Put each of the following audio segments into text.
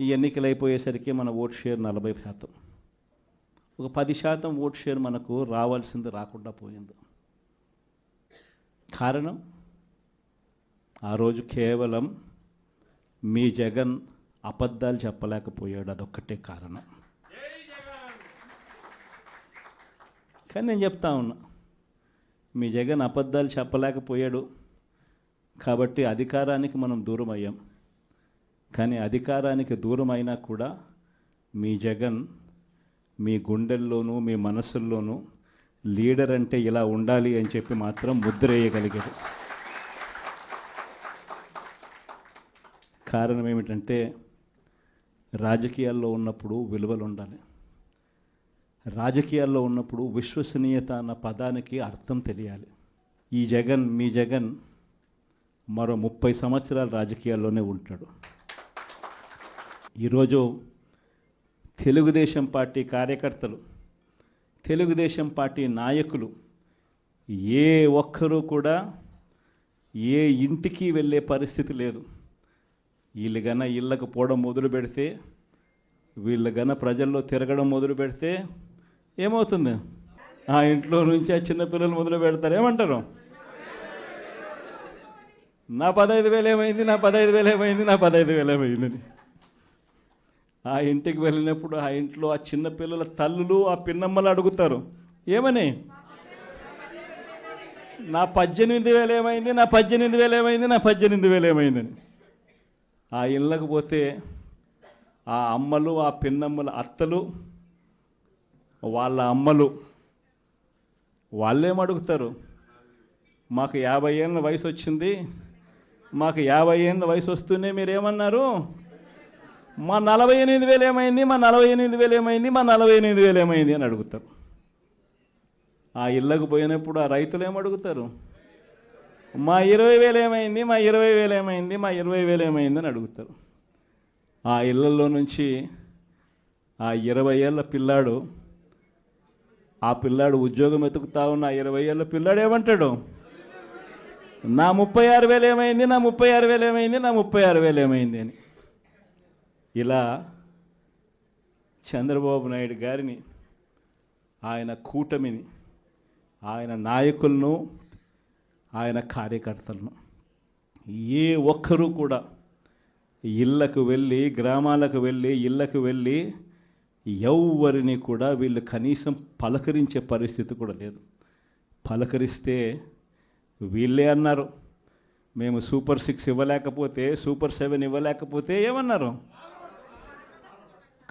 ఈ ఎన్నికలు అయిపోయేసరికి మన ఓట్ షేర్ నలభై శాతం. ఒక పది శాతం ఓట్ షేర్ మనకు రావాల్సింది రాకుండా పోయింది. కారణం? ఆ రోజు కేవలం మీ జగన్ అబద్ధాలు చెప్పలేకపోయాడు. అదొక్కటే కారణం. కానీ నేను చెప్తా ఉన్నా మీ జగన్ అబద్ధాలు చెప్పలేకపోయాడు. కాబట్టి అధికారానికి మనం దూరం అయ్యాం కానీ అధికారానికి దూరం అయినా కూడా మీ జగన్ మీ గుండెల్లోనూ మీ మనసుల్లోనూ లీడర్ అంటే ఇలా ఉండాలి అని చెప్పి మాత్రం ముద్ర వేయగలిగారు కారణం ఏమిటంటే రాజకీయాల్లో ఉన్నప్పుడు విలువలు ఉండాలి. రాజకీయాల్లో ఉన్నప్పుడు విశ్వసనీయత అన్న పదానికి అర్థం తెలియాలి. ఈ జగన్ మీ జగన్ మరో ముప్పై సంవత్సరాలు రాజకీయాల్లోనే ఉంటాడు. ఈరోజు తెలుగుదేశం పార్టీ కార్యకర్తలు తెలుగుదేశం పార్టీ నాయకులు ఏ ఒక్కరూ కూడా ఏ ఇంటికి వెళ్ళే పరిస్థితి లేదు. వీళ్ళు గన ఇళ్ళకు పోవడం మొదలు పెడితే వీళ్ళు గన ప్రజల్లో తిరగడం మొదలు పెడితే ఏమవుతుంది? ఆ ఇంట్లో నుంచి ఆ చిన్నపిల్లలు మొదలు పెడతారు. ఏమంటారు? నా పదహైదు వేలు ఏమైంది? నా పదహైదు వేలు ఏమైంది? నా పదహైదు వేలు ఏమైంది ఆ ఇంటికి వెళ్ళినప్పుడు ఆ ఇంట్లో ఆ చిన్నపిల్లల తల్లులు ఆ పిన్నమ్మలు అడుగుతారు ఏమని? నా పద్దెనిమిది వేలు ఏమైంది? నా పద్దెనిమిది వేలు ఏమైంది? నా పద్దెనిమిది వేలు ఏమైందని ఆ ఇళ్ళకు పోతే ఆ అమ్మలు ఆ పిన్నమ్మల అత్తలు వాళ్ళ అమ్మలు వాళ్ళేం అడుగుతారు? మాకు యాభై ఏళ్ళ వయసు వచ్చింది. మాకు యాభై ఏళ్ళ వయసు వస్తూనే మీరేమన్నారు? మా నలభై ఎనిమిది వేలు ఏమైంది? మా నలభై ఎనిమిది వేలు ఏమైంది? మా నలభై ఎనిమిది వేలు ఏమైంది అని అడుగుతారు. ఆ ఇళ్ళకు పోయినప్పుడు ఆ రైతులు ఏమడుగుతారు మా ఇరవై వేలు ఏమైంది? మా ఇరవై వేలు ఏమైంది? మా ఇరవై వేలు ఏమైంది అని అడుగుతారు. ఆ ఇళ్ళల్లో నుంచి ఆ ఇరవై ఏళ్ళ పిల్లాడు ఆ పిల్లాడు ఉద్యోగం వెతుకుతా ఉన్న ఆ ఇరవై ఏళ్ళ పిల్లాడు ఏమంటాడు? నా ముప్పై ఆరు వేలు ఏమైంది? నా ముప్పై ఆరు వేలు ఏమైంది? నా ముప్పై ఆరు వేలు ఏమైంది అని. ఇలా చంద్రబాబు నాయుడు గారిని ఆయన కూటమిని ఆయన నాయకులను ఆయన కార్యకర్తలను ఏ ఒక్కరూ కూడా ఇళ్ళకు వెళ్ళి గ్రామాలకు వెళ్ళి ఇళ్ళకు వెళ్ళి ఎవ్వరిని కూడా వీళ్ళు కనీసం పలకరించే పరిస్థితి కూడా లేదు. పలకరిస్తే వీళ్ళే అన్నారు. మేము సూపర్ సిక్స్ ఇవ్వలేకపోతే సూపర్ సెవెన్ ఇవ్వలేకపోతే ఏమన్నారు?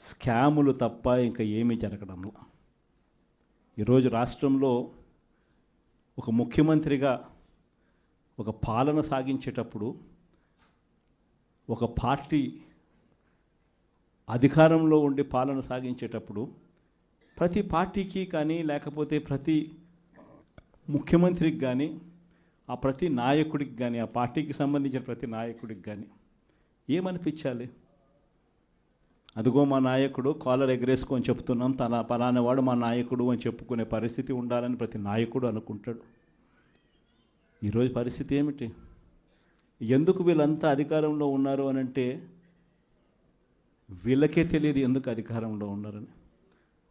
స్కాములు తప్ప ఇంకా ఏమీ జరగడంలో. ఈరోజు రాష్ట్రంలో ఒక ముఖ్యమంత్రిగా ఒక పాలన సాగించేటప్పుడు ఒక పార్టీ అధికారంలో ఉండి పాలన సాగించేటప్పుడు ప్రతి పార్టీకి కానీ లేకపోతే ప్రతి ముఖ్యమంత్రికి కానీ ఆ ప్రతి నాయకుడికి కానీ ఆ పార్టీకి సంబంధించిన ప్రతి నాయకుడికి కానీ ఏమనిపించాలి? అదిగో మా నాయకుడు కాలర్ ఎగరేసుకొని చెప్తున్నాం తన పలానవాడు మా నాయకుడు అని చెప్పుకునే పరిస్థితి ఉండాలని ప్రతి నాయకుడు అనుకుంటాడు. ఈరోజు పరిస్థితి ఏమిటి? ఎందుకు వీళ్ళంతా అధికారంలో ఉన్నారు అని అంటే వీళ్ళకే తెలియదు ఎందుకు అధికారంలో ఉన్నారని.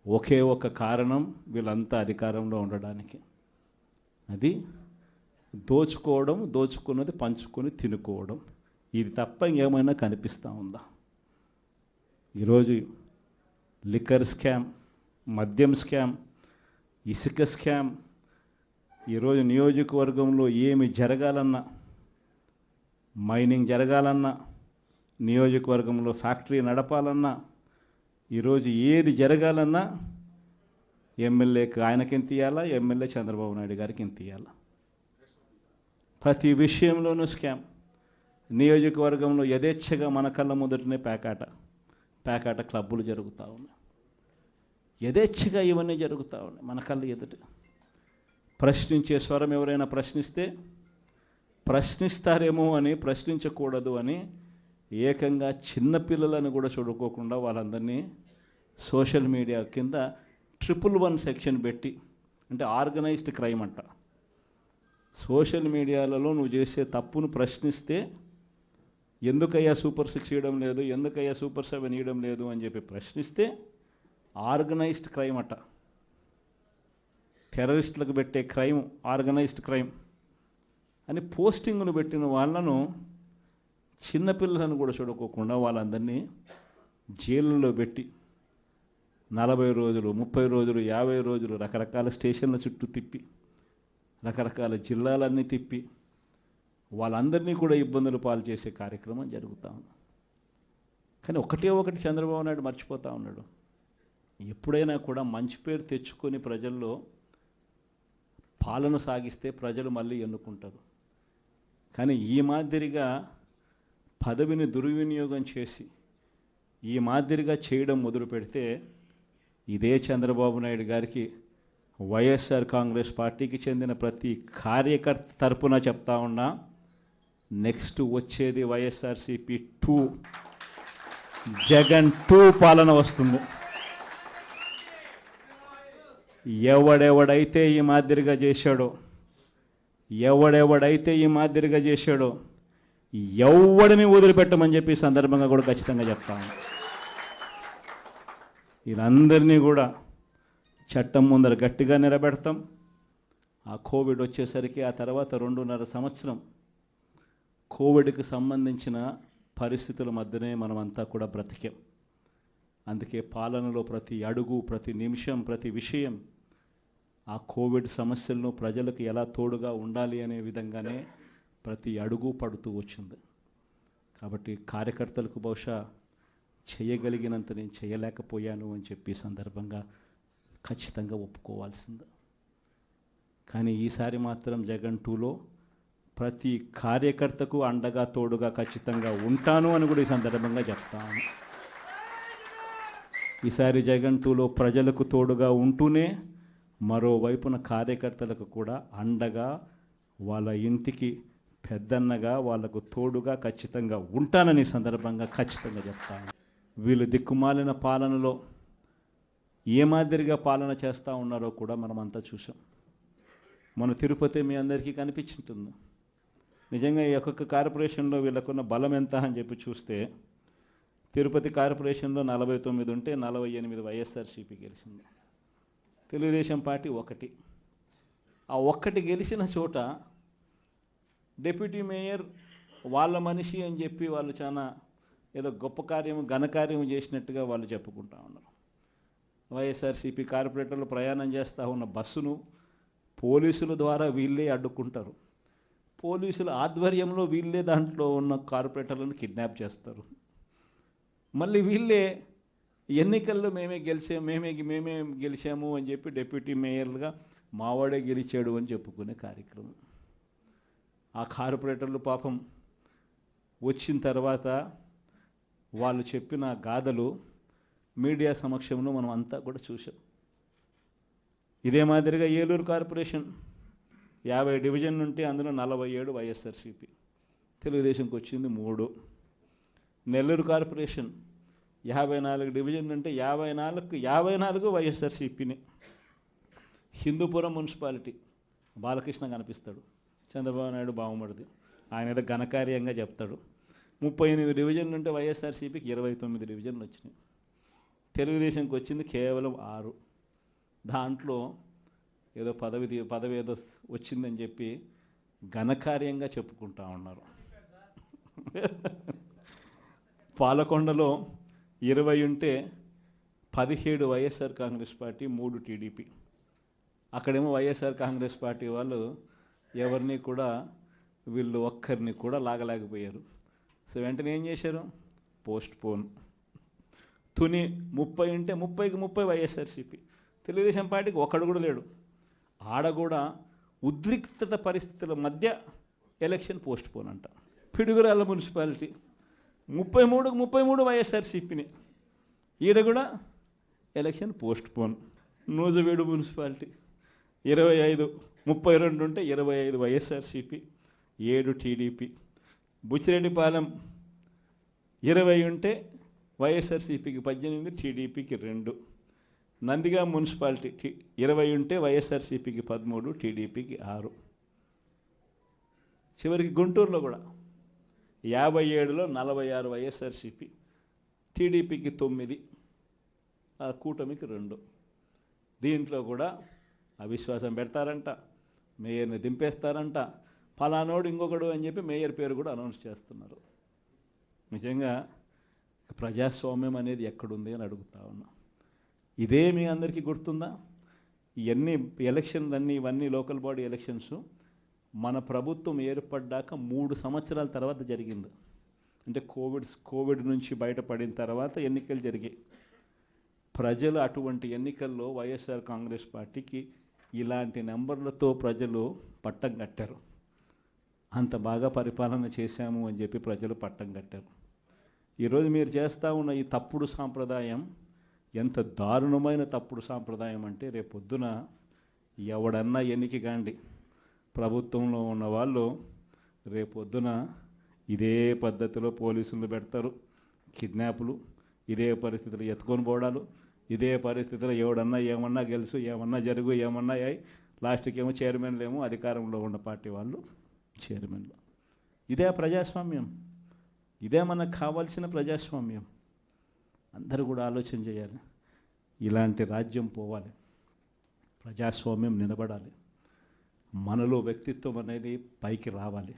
ఒకే ఒక కారణం వీళ్ళంతా అధికారంలో ఉండడానికి. అది దోచుకోవడం దోచుకున్నది పంచుకొని తినుకోవడం. ఇది తప్ప ఇంకేమైనా కనిపిస్తూ ఉందా? ఈరోజు లిక్కర్ స్కామ్ మద్యం స్కామ్ ఇసుక స్కామ్ ఈరోజు నియోజకవర్గంలో ఏమి జరగాలన్నా మైనింగ్ జరగాలన్నా నియోజకవర్గంలో ఫ్యాక్టరీ నడపాలన్నా ఈరోజు ఏది జరగాలన్నా ఎమ్మెల్యేకి ఆయనకి ఎంత ఇవ్వాలా ఎమ్మెల్యే చంద్రబాబు నాయుడు గారికి ఎంత ఇవ్వాలా ప్రతి విషయంలోనూ స్కామ్. నియోజకవర్గంలో యథేచ్ఛగా మన కళ్ళ ముందటనే పేకాట. పేకాట క్లబ్బులు జరుగుతూ ఉన్నాయి. యథేచ్ఛగా ఇవన్నీ జరుగుతూ ఉన్నాయి మన కళ్ళు ఎదుట. ప్రశ్నించే స్వరం ఎవరైనా ప్రశ్నిస్తే ప్రశ్నిస్తారేమో అని ప్రశ్నించకూడదు అని ఏకంగా చిన్నపిల్లలను కూడా చూడుకోకుండా వాళ్ళందరినీ సోషల్ మీడియా కింద ట్రిపుల్ వన్ సెక్షన్ పెట్టి అంటే ఆర్గనైజ్డ్ క్రైమ్ అంట. సోషల్ మీడియాలలో నువ్వు చేసే తప్పును ప్రశ్నిస్తే ఎందుకయ్యా సూపర్ సిక్స్ ఇవ్వడం లేదు? ఎందుకయ్యా సూపర్ సెవెన్ ఇవ్వడం లేదు? అని చెప్పి ప్రశ్నిస్తే ఆర్గనైజ్డ్ క్రైమ్ అట. టెర్రరిస్టులకు పెట్టే క్రైమ్ ఆర్గనైజ్డ్ క్రైమ్ అని పోస్టింగ్ను పెట్టిన వాళ్ళను చిన్నపిల్లలను కూడా చూడకోకుండా వాళ్ళందరినీ జైళ్ళలో పెట్టి నలభై రోజులు ముప్పై రోజులు యాభై రోజులు రకరకాల స్టేషన్ల చుట్టూ తిప్పి రకరకాల జిల్లాలన్నీ తిప్పి వాళ్ళందరినీ కూడా ఇబ్బందులు పాలు చేసే కార్యక్రమం జరుగుతూ ఉంది. కానీ ఒకటే ఒకటి చంద్రబాబు నాయుడు మర్చిపోతూ ఉన్నాడు. ఎప్పుడైనా కూడా మంచి పేరు తెచ్చుకొని ప్రజల్లో పాలన సాగిస్తే ప్రజలు మళ్ళీ ఎన్నుకుంటారు. కానీ ఈ మాదిరిగా పదవిని దుర్వినియోగం చేసి ఈ మాదిరిగా చేయడం మొదలు పెడితే ఇదే చంద్రబాబు నాయుడు గారికి వైఎస్ఆర్ కాంగ్రెస్ పార్టీకి చెందిన ప్రతి కార్యకర్త తరపున చెప్తా ఉన్నా నెక్స్ట్ వచ్చేది వైఎస్ఆర్సిపి టూ. జగన్ టూ పాలన వస్తుంది. ఎవడెవడైతే ఈ మాదిరిగా చేశాడో ఎవడెవడైతే ఈ మాదిరిగా చేశాడో ఎవడిని వదిలిపెట్టమని చెప్పి సందర్భంగా కూడా ఖచ్చితంగా చెప్తాను వీళ్ళందరినీ కూడా చట్టం ముందర గట్టిగా నిలబెడతాం. ఆ కోవిడ్ వచ్చేసరికి ఆ తర్వాత రెండున్నర సంవత్సరం కోవిడ్కి సంబంధించిన పరిస్థితుల మధ్యనే మనమంతా కూడా బ్రతికాం. అందుకే పాలనలో ప్రతి అడుగు ప్రతి నిమిషం ప్రతి విషయం ఆ కోవిడ్ సమస్యలను ప్రజలకు ఎలా తోడుగా ఉండాలి అనే విధంగానే ప్రతి అడుగు పడుతూ వచ్చింది. కాబట్టి కార్యకర్తలకు బహుశా చేయగలిగినంత నేను చేయలేకపోయాను అని చెప్పి సందర్భంగా ఖచ్చితంగా ఒప్పుకోవాల్సింది. కానీ ఈసారి మాత్రం జగన్ టూలో ప్రతి కార్యకర్తకు అండగా తోడుగా ఖచ్చితంగా ఉంటాను అని కూడా ఈ సందర్భంగా చెప్తాను. ఈసారి జగన్ టూలో ప్రజలకు తోడుగా ఉంటూనే మరోవైపున కార్యకర్తలకు కూడా అండగా వాళ్ళ ఇంటికి పెద్దన్నగా వాళ్ళకు తోడుగా ఖచ్చితంగా ఉంటానని సందర్భంగా ఖచ్చితంగా చెప్తాను. వీళ్ళు దిక్కుమాలిన పాలనలో ఏ మాదిరిగా పాలన చేస్తూ ఉన్నారో కూడా మనం అంతా చూసాం మన తిరుపతి మీ అందరికీ కనిపించుంటుంది. నిజంగా ఈ ఒక్కొక్క కార్పొరేషన్లో వీళ్ళకున్న బలం ఎంత అని చెప్పి చూస్తే తిరుపతి కార్పొరేషన్లో నలభై తొమ్మిది ఉంటే నలభై ఎనిమిది వైఎస్ఆర్సీపీ గెలిచింది. తెలుగుదేశం పార్టీ ఒకటి. ఆ ఒక్కటి గెలిచిన చోట డెప్యూటీ మేయర్ వాళ్ళ మనిషి అని చెప్పి వాళ్ళు చాలా ఏదో గొప్ప కార్యం ఘనకార్యం చేసినట్టుగా వాళ్ళు చెప్పుకుంటా ఉన్నారు. వైఎస్ఆర్సీపీ కార్పొరేటర్లు ప్రయాణం చేస్తూ ఉన్న బస్సును పోలీసుల ద్వారా వీళ్ళే అడ్డుకుంటారు. పోలీసుల ఆధ్వర్యంలో వీళ్ళే దాంట్లో ఉన్న కార్పొరేటర్లను కిడ్నాప్ చేస్తారు. మళ్ళీ వీళ్ళే ఎన్నికల్లో మేమే గెలిచాము మేమే మేమే గెలిచాము అని చెప్పి డిప్యూటీ మేయర్లుగా మావాడే గెలిచాడు అని చెప్పుకునే కార్యక్రమం. ఆ కార్పొరేటర్లు పాపం వచ్చిన తర్వాత వాళ్ళు చెప్పిన గాథలు మీడియా సమక్షంలో మనం అంతా కూడా చూసాం ఇదే మాదిరిగా ఏలూరు కార్పొరేషన్ యాభై డివిజన్ ఉంటే అందులో నలభై ఏడు వైఎస్ఆర్సీపీ. తెలుగుదేశంకి వచ్చింది మూడు. నెల్లూరు కార్పొరేషన్ యాభై నాలుగు డివిజన్ ఉంటే యాభై నాలుగు యాభై నాలుగు వైఎస్ఆర్సీపీని. హిందూపురం మున్సిపాలిటీ బాలకృష్ణ కనిపిస్తాడు. చంద్రబాబు నాయుడు బాగుమడిది ఆయన ఏదో ఘనకార్యంగా చెప్తాడు. ముప్పై ఎనిమిది డివిజన్లు ఉంటే వైఎస్ఆర్సీపీకి ఇరవై తొమ్మిది డివిజన్లు వచ్చినాయి. తెలుగుదేశంకి వచ్చింది కేవలం ఆరు. దాంట్లో ఏదో పదవి పదవి ఏదో వచ్చిందని చెప్పి ఘనకార్యంగా చెప్పుకుంటా ఉన్నారు. పాలకొండలో ఇరవై ఉంటే పదిహేడు వైఎస్ఆర్ కాంగ్రెస్ పార్టీ మూడు టీడీపీ. అక్కడేమో వైఎస్ఆర్ కాంగ్రెస్ పార్టీ వాళ్ళు ఎవరిని కూడా వీళ్ళు ఒక్కరిని కూడా లాగలేకపోయారు. సో వెంటనే ఏం చేశారు? Post phone. తుని ముప్పై ఉంటే ముప్పైకి ముప్పై వైఎస్ఆర్సీపీ. తెలుగుదేశం పార్టీకి ఒక్కడు కూడా లేడు. ఆడ కూడా ఉద్రిక్తత పరిస్థితుల మధ్య ఎలక్షన్ పోస్ట్ పోన్ అంట పిడుగురాళ్ళ మున్సిపాలిటీ. ముప్పై మూడుకు ముప్పై మూడు వైఎస్ఆర్సీపీని. ఈడ కూడా election postpone Nuzvid municipality. ఇరవై ఐదు ముప్పై రెండు ఉంటే ఇరవై ఐదు వైఎస్ఆర్సీపీ ఏడు టీడీపీ. బుచ్చిరెడ్డిపాలెం ఇరవై ఉంటే వైఎస్ఆర్సీపీకి పద్దెనిమిది టీడీపీకి రెండు. నందిగా మున్సిపాలిటీ ఇరవై ఉంటే వైఎస్ఆర్సీపీకి పదమూడు టీడీపీకి ఆరు. చివరికి గుంటూరులో కూడా యాభై ఏడులో నలభై ఆరు వైఎస్ఆర్సీపీ టీడీపీకి తొమ్మిది ఆ కూటమికి రెండు. దీంట్లో కూడా అవిశ్వాసం పెడతారంట మేయర్ని దింపేస్తారంట. ఫలానోడు ఇంకొకడు అని చెప్పి మేయర్ పేరు కూడా అనౌన్స్ చేస్తున్నారు. నిజంగా ప్రజాస్వామ్యం అనేది ఎక్కడుంది అని అడుగుతా ఉన్నాం. ఇదే మీ అందరికీ గుర్తుందా? ఇవన్నీ ఎలక్షన్లన్నీ ఇవన్నీ లోకల్ బాడీ ఎలక్షన్స్ మన ప్రభుత్వం ఏర్పడ్డాక మూడు సంవత్సరాల తర్వాత జరిగింది. అంటే కోవిడ్ కోవిడ్ నుంచి బయటపడిన తర్వాత ఎన్నికలు జరిగాయి. ప్రజలు అటువంటి ఎన్నికల్లో వైఎస్ఆర్ కాంగ్రెస్ పార్టీకి ఇలాంటి నెంబర్లతో ప్రజలు పట్టం కట్టారు. అంత బాగా పరిపాలన చేశాము అని చెప్పి ప్రజలు పట్టం కట్టారు. ఈరోజు మీరు చేస్తూ ఉన్న ఈ తప్పుడు సాంప్రదాయం ఎంత దారుణమైన తప్పుడు సాంప్రదాయం అంటే రేపొద్దున ఎవడన్నా ఎన్నికి కాండి ప్రభుత్వంలో ఉన్న వాళ్ళు రేపొద్దున ఇదే పద్ధతిలో పోలీసులు పెడతారు. కిడ్నాపులు ఇదే పరిస్థితులు ఎత్తుకొని పోవడాలు ఇదే పరిస్థితిలో ఎవడన్నా ఏమన్నా గెలుసు ఏమన్నా జరుగు ఏమన్నా అయ్యి లాస్ట్కి ఏమో చైర్మన్లు ఏమో అధికారంలో ఉన్న పార్టీ వాళ్ళు చైర్మన్లు. ఇదే ప్రజాస్వామ్యం. ఇదే మనకు కావాల్సిన ప్రజాస్వామ్యం. అందరూ కూడా ఆలోచన చేయాలి. ఇలాంటి రాజ్యం పోవాలి. ప్రజాస్వామ్యం నిలబడాలి. మనలో వ్యక్తిత్వం అనేది పైకి రావాలి.